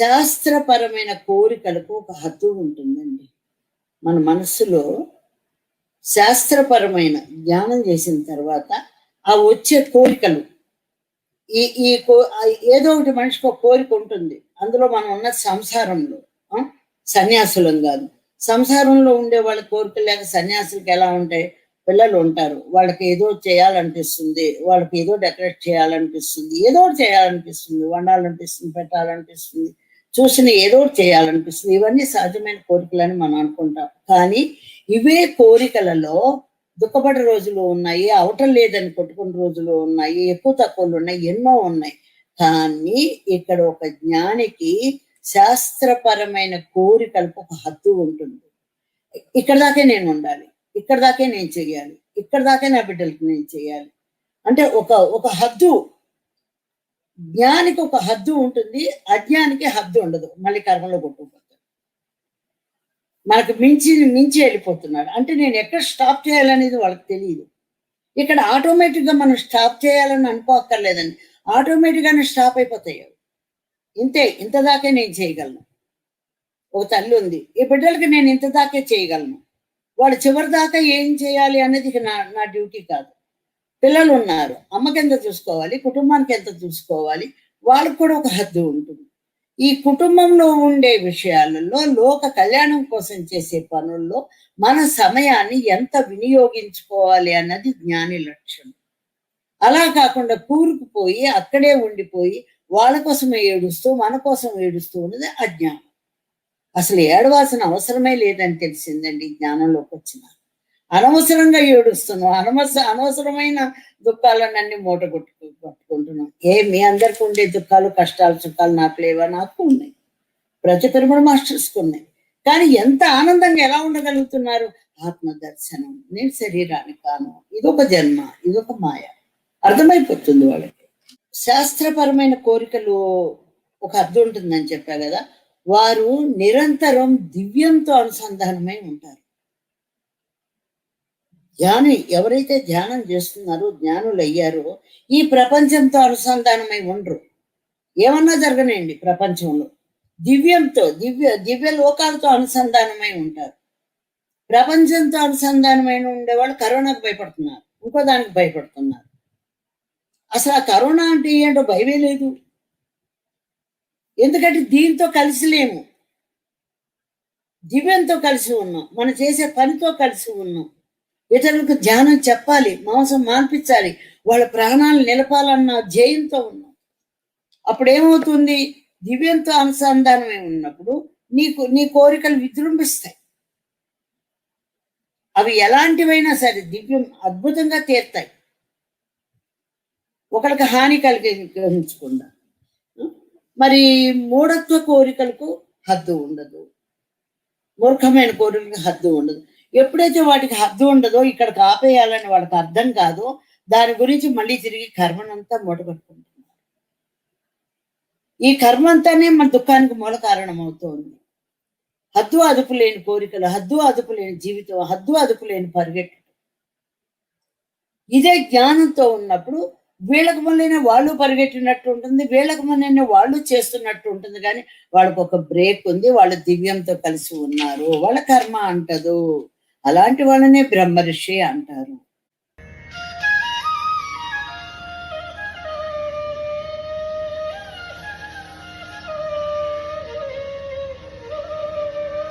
శాస్త్రపరమైన కోరికలకు ఒక హద్దు ఉంటుందండి. మన మనసులో శాస్త్రపరమైన ధ్యానం చేసిన తర్వాత ఆ వచ్చే కోరికలు ఈ ఈ కో ఏదో ఒకటి మనిషికి ఒక కోరిక ఉంటుంది. అందులో మనం ఉన్న సంసారంలో ఆ? సన్యాసులం కాదు. సంసారంలో ఉండే వాళ్ళ కోరికలు లేక సన్యాసులకి ఎలా ఉంటాయి? పిల్లలు ఉంటారు. వాళ్ళకి ఏదో చేయాలనిపిస్తుంది. వాళ్ళకి ఏదో డెకరేట్ చేయాలనిపిస్తుంది. ఏదో చేయాలనిపిస్తుంది. వండాలనిపిస్తుంది. పెట్టాలనిపిస్తుంది. చూసిన ఏదో ఒకటి చేయాలనిపిస్తుంది. ఇవన్నీ సహజమైన కోరికలని మనం అనుకుంటాం. కానీ ఇవే కోరికలలో దుఃఖపడే రోజులు ఉన్నాయి అవటం లేదని కొట్టుకున్న రోజులు ఉన్నాయి ఎక్కువ తక్కువలు ఉన్నాయి ఎన్నో ఉన్నాయి. కానీ ఇక్కడ ఒక జ్ఞానికి శాస్త్రపరమైన కోరికలకు ఒక హద్దు ఉంటుంది. ఇక్కడ దాకే నేను ఉండాలి ఇక్కడ దాకే నేను చెయ్యాలి ఇక్కడ దాకే నా బిడ్డలకి నేను చేయాలి అంటే ఒక ఒక హద్దు జ్ఞానికి ఒక హద్దు ఉంటుంది అజ్ఞానికి హద్దు ఉండదు. మళ్ళీ కర్మలో కొట్టుకుపోతాడు. మనకు మించి మించి వెళ్ళిపోతున్నాడు. అంటే నేను ఎక్కడ స్టాప్ చేయాలనేది వాళ్ళకి తెలియదు ఇక్కడ ఆటోమేటిక్గా మనం స్టాప్ చేయాలని అనుకోక్కర్లేదండి. ఆటోమేటిక్ గానే స్టాప్ అయిపోతాయి. ఇంతే ఇంత దాకే నేను చేయగలను. ఒక తల్లి ఉంది. ఈ బిడ్డలకి నేను ఇంత దాకే చేయగలను. వాళ్ళు చివరి దాకా ఏం చేయాలి అనేది నా నా డ్యూటీ కాదు. పిల్లలు ఉన్నారు అమ్మకి ఎంత చూసుకోవాలి? కుటుంబానికి ఎంత చూసుకోవాలి? వాళ్ళకి కూడా ఒక హద్దు ఉంటుంది. ఈ కుటుంబంలో ఉండే విషయాలలో లోక కళ్యాణం కోసం చేసే పనుల్లో మన సమయాన్ని ఎంత వినియోగించుకోవాలి అన్నది జ్ఞాని లక్ష్యం అలా కాకుండా కూరుకుపోయి అక్కడే ఉండిపోయి వాళ్ళ కోసం ఏడుస్తూ మన కోసం ఏడుస్తూ ఉన్నది అజ్ఞానం. అసలు ఏడవాల్సిన అవసరమే లేదని తెలిసిందండి జ్ఞానంలోకి వచ్చిన అనవసరంగా ఏడుస్తున్నాం అనవస అనవసరమైన దుఃఖాలన్నీ మూట కొట్టు పట్టుకుంటున్నాం ఏ మీ అందరికి ఉండే దుఃఖాలు కష్టాలు సుఖాలు నాకు లేవా? నాకు ఉన్నాయి. ప్రతి పిరమిడ్ మాస్టర్స్కి ఉన్నాయి. కానీ ఎంత ఆనందంగా ఎలా ఉండగలుగుతున్నారు? ఆత్మ దర్శనం నేను శరీరాన్ని కాను. ఇదొక జన్మ ఇదొక మాయ. అర్థమైపోతుంది వాళ్ళకి. శాస్త్రపరమైన కోరికలు ఒక అర్థం ఉంటుందని చెప్పా కదా. వారు నిరంతరం దివ్యంతో అనుసంధానమై ఉంటారు. ధ్యాని ఎవరైతే ధ్యానం చేస్తున్నారో జ్ఞానులు అయ్యారో ఈ ప్రపంచంతో అనుసంధానమై ఉండరు. ఏమన్నా జరగనండి ప్రపంచంలో. దివ్యంతో దివ్య దివ్య లోకాలతో అనుసంధానమై ఉంటారు. ప్రపంచంతో అనుసంధానమైన ఉండేవాళ్ళు కరోనాకు భయపడుతున్నారు. ఇంకో దానికి భయపడుతున్నారు. అసలు ఆ కరోనా అంటే ఏంటో భయమే లేదు. ఎందుకంటే దీంతో కలిసి లేము. దివ్యంతో కలిసి ఉన్నాం. మనం చేసే పనితో కలిసి ఉన్నాం. ఇతరులకు ధ్యానం చెప్పాలి మాంసం మాన్పించాలి వాళ్ళ ప్రాణాలు నిలపాలన్న ధ్యేయంతో ఉన్నాం. అప్పుడు ఏమవుతుంది దివ్యంతో అనుసంధానమే ఉన్నప్పుడు నీకు నీ కోరికలు విజృంభిస్తాయి. అవి ఎలాంటివైనా సరే దివ్యం అద్భుతంగా తీరుతాయి. ఒకరికి హాని కలిగించకుండా మరి మూఢత్వ కోరికలకు హద్దు ఉండదు. మూర్ఖమైన కోరికలకు హద్దు ఉండదు. ఎప్పుడైతే వాటికి హద్దు ఉండదో ఇక్కడ ఆపేయాలని వాళ్ళకి అర్థం కాదు దాని గురించి మళ్ళీ తిరిగి కర్మనంతా మూటగట్టుకుంటున్నారు ఈ కర్మ అంతానే మన దుఃఖానికి మూల కారణం అవుతోంది హద్దు అదుపు లేని కోరికలు హద్దు అదుపు లేని జీవితం హద్దు అదుపు లేని పరిగెట్టు ఇదే జ్ఞానంతో ఉన్నప్పుడు వీళ్ళకు మళ్ళీ వాళ్ళు పరిగెట్టినట్టు ఉంటుంది వీళ్ళకు మళ్ళీ వాళ్ళు చేస్తున్నట్టు ఉంటుంది. కానీ వాళ్ళకు ఒక బ్రేక్ ఉంది వాళ్ళు దివ్యంతో కలిసి ఉన్నారు. వాళ్ళ కర్మ అంటదు. అలాంటి వాళ్ళనే బ్రహ్మర్షి అంటారు.